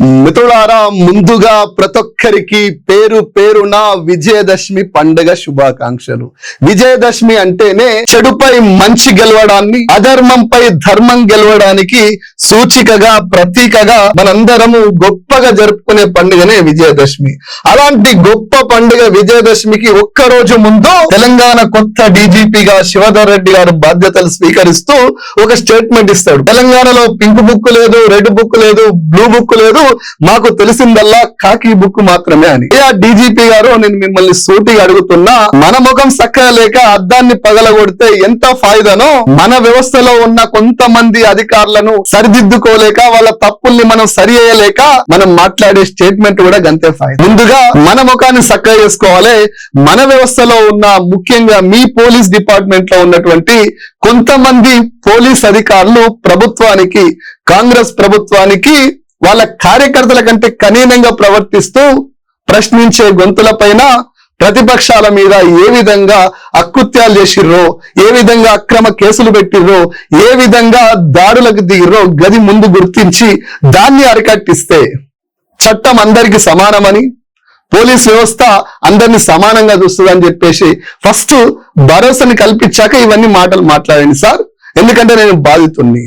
Mm. మిత్రులారా ముందుగా ప్రతి ఒక్కరికి పేరు పేరున విజయదశమి పండుగ శుభాకాంక్షలు. విజయదశమి అంటేనే చెడుపై మంచి గెలవడాన్ని అధర్మంపై ధర్మం గెలవడానికి సూచికగా ప్రతీకగా మనందరము గొప్పగా జరుపుకునే పండుగనే విజయదశమి. అలాంటి గొప్ప పండుగ విజయదశమికి ఒక్క రోజు ముందు తెలంగాణ కొత్త డీజీపీగా శివధర్ రెడ్డి గారు బాధ్యతలు స్వీకరిస్తూ ఒక స్టేట్మెంట్ ఇస్తాడు. తెలంగాణలో పింక్ బుక్ లేదు రెడ్ బుక్ లేదు బ్లూ బుక్ లేదు మాకు తెలిసిందల్లా కాకి బుక్ మాత్రమే అని. ఏ ఆ డీజీపీ గారు నేను మిమ్మల్ని సూటిగా అడుగుతున్నా మన ముఖం చక్కగా లేక అద్దాన్ని పగలగొడితే ఎంత ఫాయిదానో మన వ్యవస్థలో ఉన్న కొంతమంది అధికారులను సరిదిద్దుకోలేక వాళ్ళ తప్పుల్ని మనం సరి చేయలేక మనం మాట్లాడే స్టేట్మెంట్ కూడా గంతే ఫాయిదా. ముందుగా మన ముఖాన్ని చక్కగా చేసుకోవాలి. మన వ్యవస్థలో ఉన్న ముఖ్యంగా మీ పోలీస్ డిపార్ట్మెంట్లో ఉన్నటువంటి కొంతమంది పోలీస్ అధికారులు ప్రభుత్వానికి కాంగ్రెస్ ప్రభుత్వానికి వాళ్ళ కార్యకర్తల కంటే కనీనంగా ప్రవర్తిస్తూ ప్రశ్నించే గొంతులపైన ప్రతిపక్షాల మీద ఏ విధంగా అకృత్యాలు చేసిర్రో ఏ విధంగా అక్రమ కేసులు పెట్టిర్రో ఏ విధంగా దాడులకు దిగిర్రో గది ముందు గుర్తించి దాన్ని అరికట్టిస్తే చట్టం అందరికి సమానమని పోలీస్ వ్యవస్థ అందరినీ సమానంగా చూస్తుందని చెప్పేసి ఫస్ట్ భరోసాని కల్పించాక ఇవన్నీ మాటలు మాట్లాడండి సార్. ఎందుకంటే నేను బాధితుణ్ణి.